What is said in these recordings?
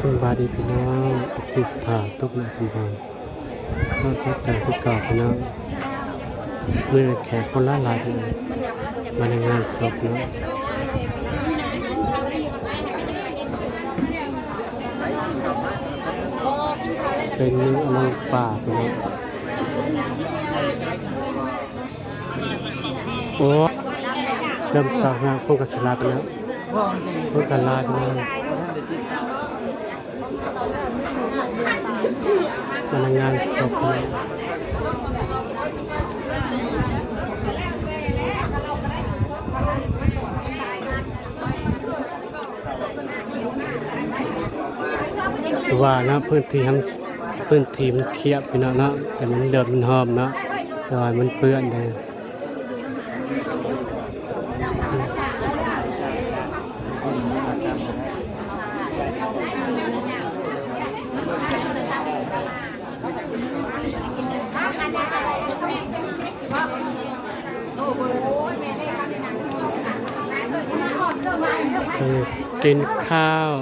สบายดีพี่น้องสิบถาตุกหนะสบายก็ชัดใจผู้เก่าวพี่น้องเมื่อแขกคนละหลายมาในงานศพเนาะเป็นเนื้อมังป่าพี่น้องโอ้เริ่มตอกนะพวกกระสลาไปแล้วพวกกระลาไปแล้ว พนักงานสอบสวนว่านะพื้นที่ทั้งพื้นที่มันเคียบพี่น้องเนาะแต่มันเดิมมันหอมเนาะแต่ว่ามันเปื้อนเลย กินข้าว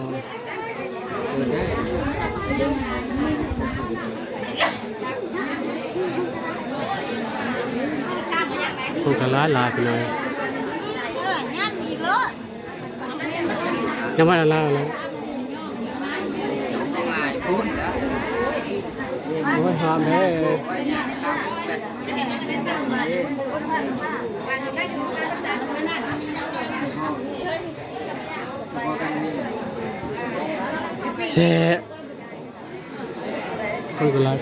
พวกกันร้าลาไปเลยยังไม่ละลายเลยโอ้ยหอมเด้ เซ่พวกกันร้าย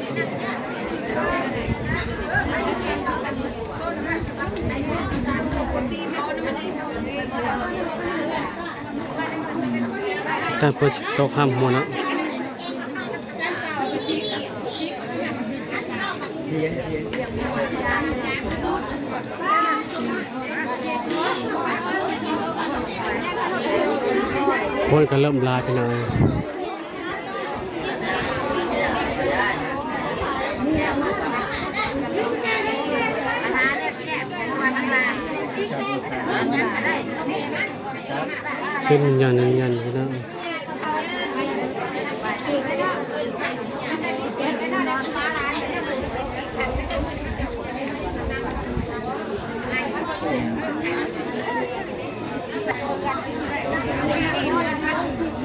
แต่พอตกห้ามหัวนะ คนก็เริ่มลายไปหน่อยขึ้นยันยันยันไปนะเป็นลายเลย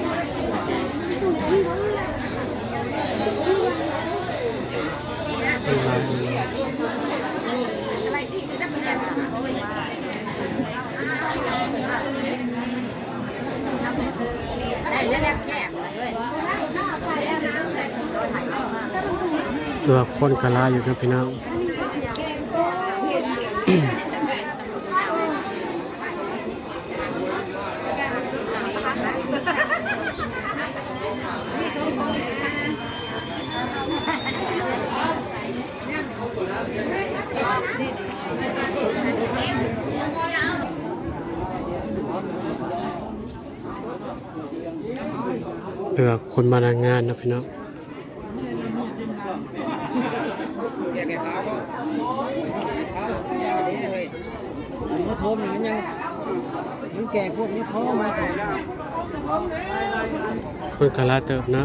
ตัวคนกะลาอยู่กับพี่น้อง พื่อคนมางานนะพี่น้องมันโสมนี่มันยังมันแก่พวกนี้เขามาใส่คนกะลาเติบนะ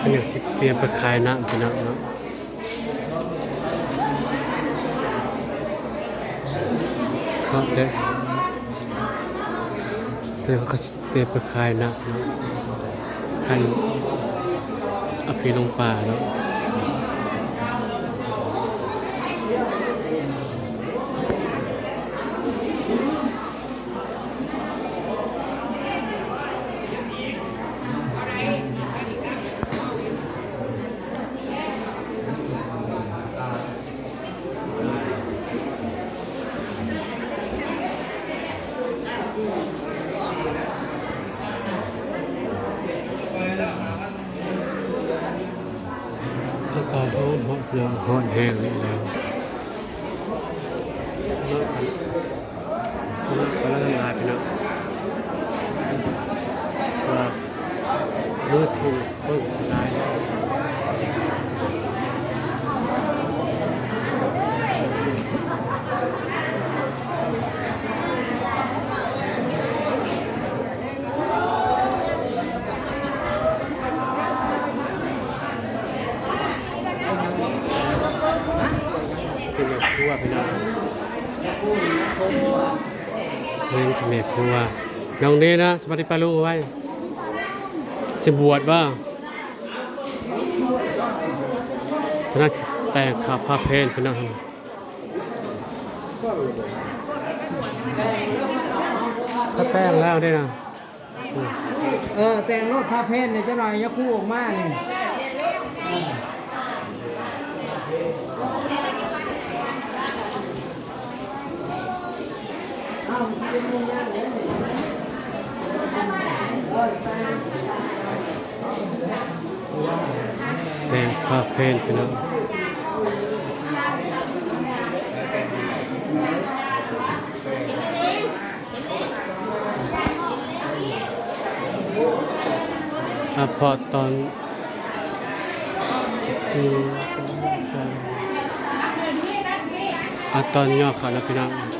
อันนี้สิเตรียมไปขายนะพี่น้องเนาะ เพราะเด็กแต่เขาก็สิเตรียมไปขายนะเนาะขายเอภิลงป่าเนาะ อากาศร้อนฮอตแล้วฮอตแห้งเลยแล้วกำลังกำลังละลายไปนะว่าเลือดถูกเพิ่มละลายแล้ว ว่าพี่น้อง ผู้หญิงชมว่า เล่นจะแม่ครัว น้องนี้นะสวัสดีป้าลุงเอาไว้ สิบวชบ้างพนักแต่งข้าวผ้าเพนพี่น้องถ้าแป้งแล้วเนี่ยนะเออแจงรถพาเพนเนี่ยเจ้าหน่อยยกคู่ออกมาเนี่ยแป้ง ผ้าพเพนพี่น้องอะพอตอนอืมอะตอนย่อเขาแล้วพี่น้องสำ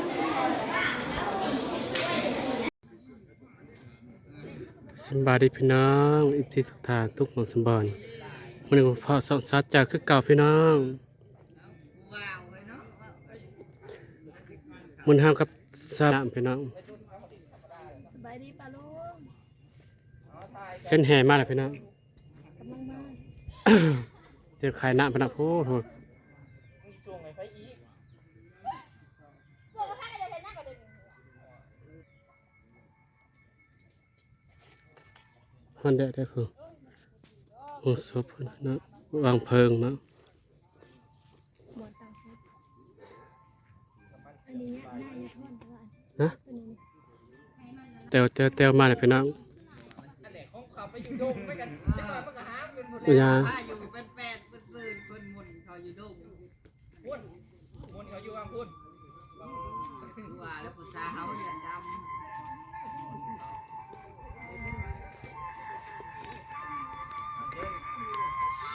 บายดีพี่น้องอิทธิสุธาทุกหมองสมบัติวันนี้ผมพอสองสัตว์จากคือเก่าพี่น้องมันห้ามกับสามพี่น้องสบายดีปะลุงเส้นแห่มากเลยพี่น้องเดี๋ยวขายหน้าพี่น้องโอ้โห มันได้ได้คือหัวศพเนาะวางเพลิงเนาะหมดตังค์ครับอันนี้เนี่ยหน้าเนี่ยทอนแต่ว่าอันนะตัวนี้เนี่ยเตียวเตียวเตียวมาเลยพี่น้องของขับไปอยู่ดงไปกันเจ้า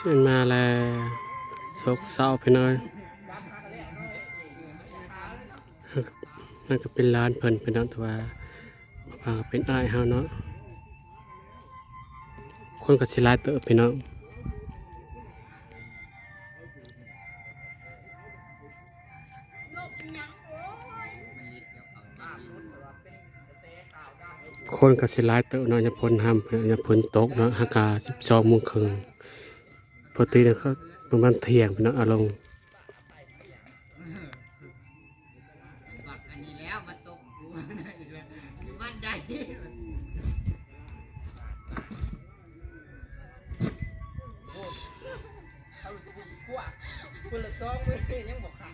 เส้นมาแล้วโศกเศร้าพี่น้อยนั่นก็เป็นร้านเพิ่นพี่น้องต่ว่าเป็นอ้ายเฮาเนาะคนก็สิหลายเติบพี่น้องคนก็สิหลายเติบเนาะอย่าพ้นห้ำอย่าพ้นตกเนาะหากา12โมงครึ่ง ปกติเนี่ยเขาประมาณเที่ยงพี่น้องเอาลงำบักอันนี้แล้วมาตกกูอีกแล้วอานใดคนละซองมือยังบอกขับ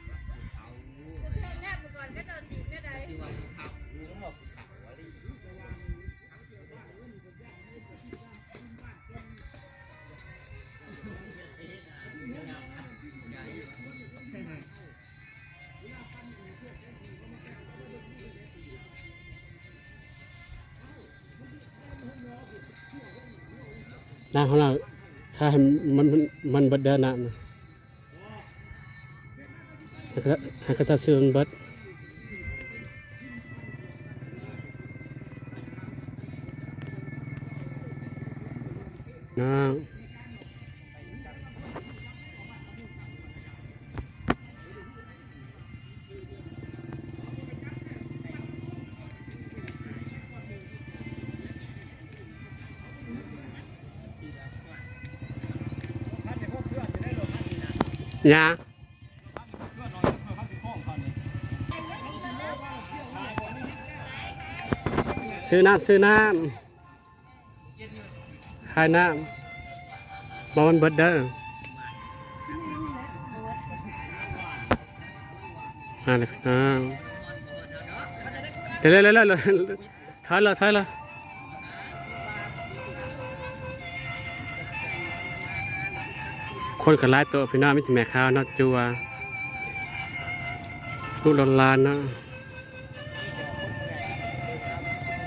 แนบก่อนก็โดนจีบได้ที่ว่าเขายังบอกขับวะดิ น้ำของเราถ้าให้มันมันมันเบิดเดินน้ำนะให้เขาให้เขาจะซื้อมบิด ยาซื้อน้ำซื้อน้ำขายน้ำบอมันเบิดเด้อมาเลยพี่น้องเดี๋ยวเร็วเร็วเร็วเร็วถอยเลยถอยเลย คนกับไล่ตัวพี่น้องไม่ถึงแม่ข้าวเนอจัวลูกหลานหลานเนาะ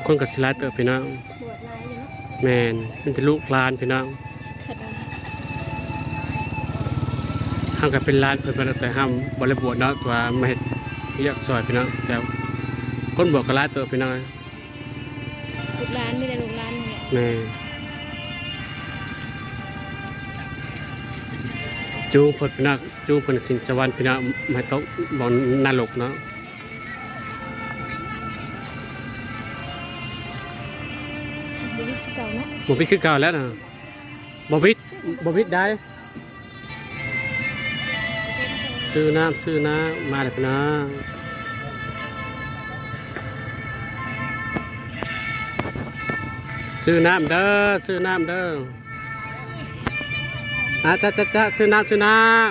คนกับสิไล่ตัวพี่น้องบวชลายอยู่เนาะแมนมันจะลูกหลานพี่น้องขัดเอาห้ามกับเป็นร้านเพิ่นเป็นแต่ห้ามบริบทเนาะตัวไม่เฮ็ดเรียกซอยพี่น้องแต่คนบอกกับร้านตัวพี่น้องลูกร้านไม่ได้ลูกร้านนี่แหละแม่ จูงเพิ่นพี่น้องจูงเพิ่นขึ้นสวรรค์พี่น้องมาตกบ่อนนรกเนาะชีวิตเก่าเนาะบ่พิดคือเก่าแล้วนะบ่พิดบ่พิดได้ ซื้อน้ำซื้อน้ำมาแล้วพี่น้องซื้อน้ำเด้อซื้อน้ำเด้อ อาจ้าจ้าจ้าซื้อน้ำซื้อน้ำ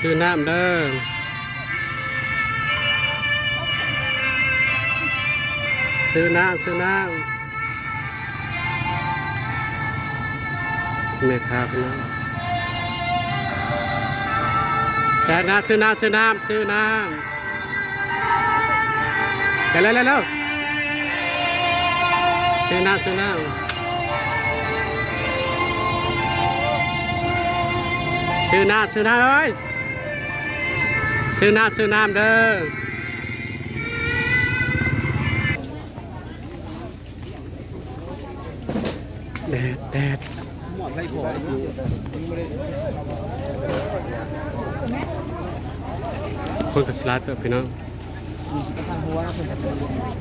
ซื้อน้ำเด้อซื้อน้ำซื้อน้ำแม่ค้าพี่น้องแกน้ำซื้อน้ำซื้อน้ำซื้อน้ำแจกแล้วแล้วแล้วซื้อน้ำซื้อน้ำ ซื้อน้ำซื้อน้ำเอ้ยซื้อน้ำซื้อน้ำเด้อแดดแดดคนกับสลัดเด้อพี่น้อง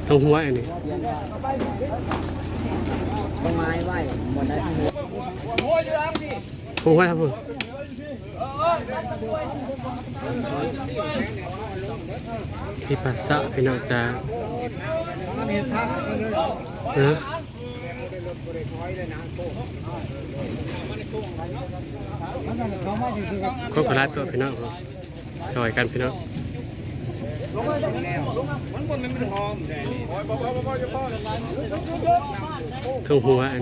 ต้องหัวอันนี้ต้นไม้ไหวหมดได้ทางหัวผมว่าครับผม พี่ปัสสะพี่น้องจ้าเออก็กระลาตัวพี่น้องครับซอยกันพี่น้องเครื่งหัวอัน